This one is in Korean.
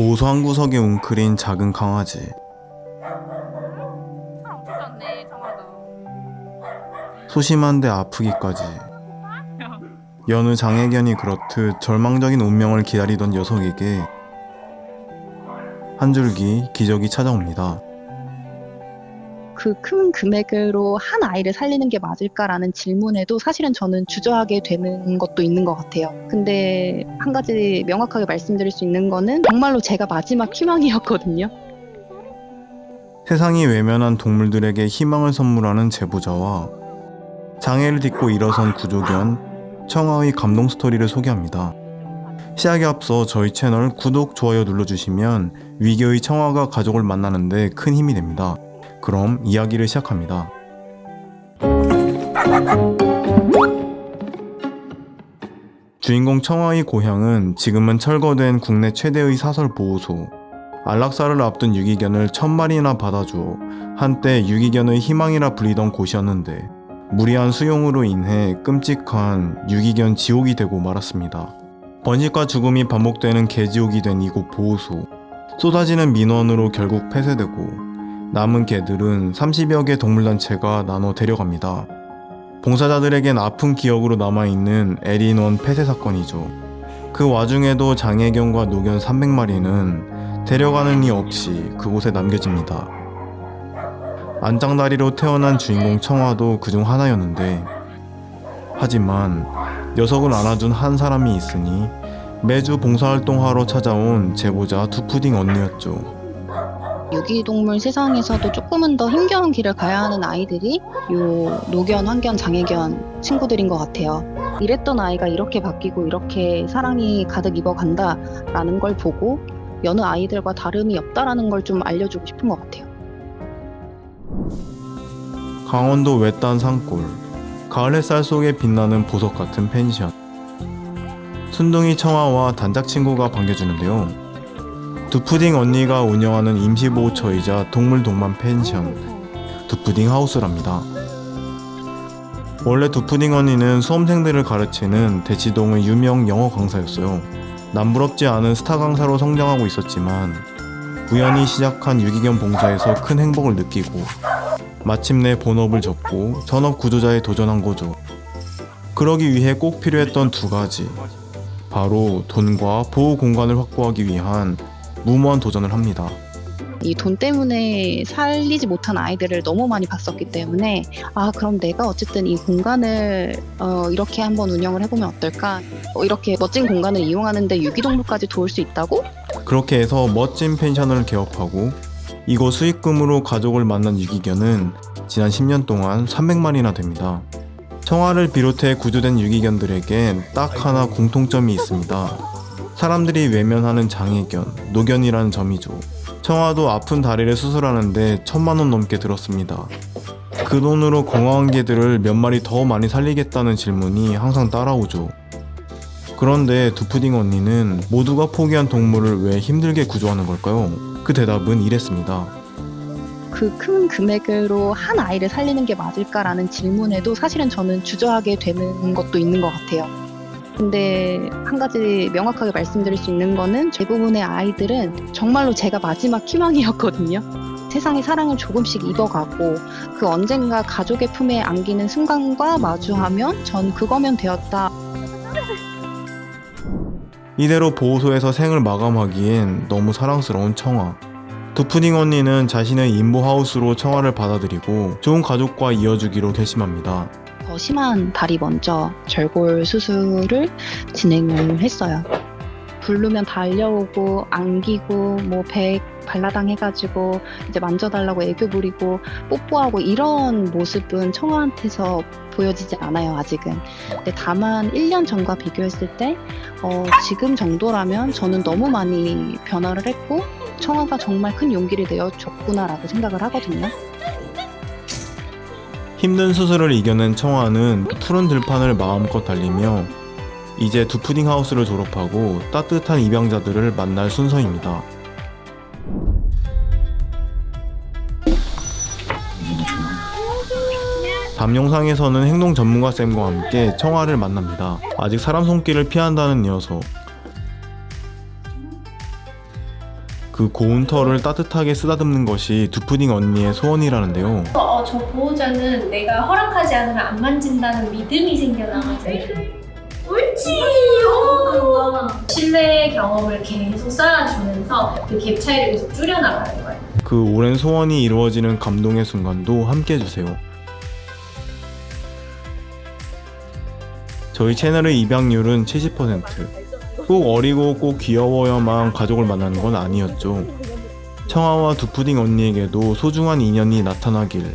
보소 한 구석에 웅크린 작은 강아지. 소심한데 아프기까지. 여느 장애견이 그렇듯 절망적인 운명을 기다리던 녀석에게 한 줄기 기적이 찾아옵니다. 그 큰 금액으로 한 아이를 살리는 게 맞을까라는 질문에도 사실은 저는 주저하게 되는 것도 있는 것 같아요. 근데 한 가지 명확하게 말씀드릴 수 있는 거는 정말로 제가 마지막 희망이었거든요. 세상이 외면한 동물들에게 희망을 선물하는 제보자와 장애를 딛고 일어선 구조견 청아의 감동 스토리를 소개합니다. 시작에 앞서 저희 채널 구독, 좋아요 눌러주시면 위기의 청아가 가족을 만나는데 큰 힘이 됩니다. 그럼 이야기를 시작합니다. 주인공 청아의 고향은 지금은 철거된 국내 최대의 사설 보호소. 안락사를 앞둔 유기견을 천 마리나 받아주어 한때 유기견의 희망이라 불리던 곳이었는데 무리한 수용으로 인해 끔찍한 유기견 지옥이 되고 말았습니다. 번식과 죽음이 반복되는 개지옥이 된 이곳 보호소. 쏟아지는 민원으로 결국 폐쇄되고 남은 개들은 30여 개 동물단체가 나눠 데려갑니다. 봉사자들에겐 아픈 기억으로 남아있는 에린원 폐쇄 사건이죠. 그 와중에도 장애견과 노견 300마리는 데려가는 이 없이 그곳에 남겨집니다. 안장다리로 태어난 주인공 청아도 그중 하나였는데 하지만 녀석을 안아준 한 사람이 있으니 매주 봉사활동하러 찾아온 제보자 두푸딩 언니였죠. 유기동물 세상에서도 조금은 더 힘겨운 길을 가야 하는 아이들이 요 노견, 환견, 장애견 친구들인 것 같아요. 이랬던 아이가 이렇게 바뀌고 이렇게 사랑이 가득 입어간다라는 걸 보고 여느 아이들과 다름이 없다라는 걸 좀 알려주고 싶은 것 같아요. 강원도 외딴 산골 가을 햇살 속에 빛나는 보석 같은 펜션 순둥이 청아와 단짝 친구가 반겨주는데요 두푸딩 언니가 운영하는 임시보호처이자 동물동반 펜션 두푸딩 하우스랍니다 원래 두푸딩 언니는 수험생들을 가르치는 대치동의 유명 영어 강사였어요 남부럽지 않은 스타 강사로 성장하고 있었지만 우연히 시작한 유기견 봉사에서 큰 행복을 느끼고 마침내 본업을 접고 전업 구조자에 도전한 거죠. 그러기 위해 꼭 필요했던 두 가지. 바로 돈과 보호 공간을 확보하기 위한 무모한 도전을 합니다. 이 돈 때문에 살리지 못한 아이들을 너무 많이 봤었기 때문에 아 그럼 내가 어쨌든 이 공간을 어, 이렇게 한번 운영을 해보면 어떨까 어, 이렇게 멋진 공간을 이용하는데 유기동물까지 도울 수 있다고 그렇게 해서 멋진 펜션을 개업하고 이곳 수익금으로 가족을 만난 유기견은 지난 10년 동안 300마리나 됩니다. 청아를 비롯해 구조된 유기견들에겐 딱 하나 공통점이 있습니다. 사람들이 외면하는 장애견, 노견이라는 점이죠. 청아도 아픈 다리를 수술하는데 천만 원 넘게 들었습니다. 그 돈으로 건강한 개들을 몇 마리 더 많이 살리겠다는 질문이 항상 따라오죠. 그런데 두푸딩 언니는 모두가 포기한 동물을 왜 힘들게 구조하는 걸까요? 그 대답은 이랬습니다. 그 큰 금액으로 한 아이를 살리는 게 맞을까라는 질문에도 사실은 저는 주저하게 되는 것도 있는 것 같아요. 근데 한 가지 명확하게 말씀드릴 수 있는 거는 대부분의 아이들은 정말로 제가 마지막 희망이었거든요. 세상의 사랑을 조금씩 입어가고 그 언젠가 가족의 품에 안기는 순간과 마주하면 전 그거면 되었다. 이대로 보호소에서 생을 마감하기엔 너무 사랑스러운 청아. 두푸딩 언니는 자신의 임보하우스로 청아를 받아들이고 좋은 가족과 이어주기로 결심합니다. 더 심한 다리 먼저 절골 수술을 진행을 했어요. 부르면 달려오고 안기고 뭐배 발라당 해가지고 이제 만져달라고 애교 부리고 뽀뽀하고 이런 모습은 청아한테서 보여지지 않아요 아직은. 근데 다만 1년 전과 비교했을 때 어, 지금 정도라면 저는 너무 많이 변화를 했고 청아가 정말 큰 용기를 내어줬구나라고 생각을 하거든요. 힘든 수술을 이겨낸 청아는 푸른 들판을 마음껏 달리며 이제 두 푸딩 하우스를 졸업하고 따뜻한 입양자들을 만날 순서입니다. 다음 영상에서는 행동 전문가 쌤과 함께 청아를 만납니다. 아직 사람 손길을 피한다는 녀석. 그 고운 털을 따뜻하게 쓰다듬는 것이 두푸딩 언니의 소원이라는데요. 어, 저 보호자는 내가 허락하지 않으면 안 만진다는 믿음이 생겨나가지고 옳지! 오! 신뢰 경험을 계속 쌓아주면서 그 갭 차이를 계속 줄여나가는 거예요. 그 오랜 소원이 이루어지는 감동의 순간도 함께 해주세요. 저희 채널의 입양률은 70%. 꼭 어리고 꼭 귀여워야만 가족을 만나는 건 아니었죠. 청아와 두푸딩 언니에게도 소중한 인연이 나타나길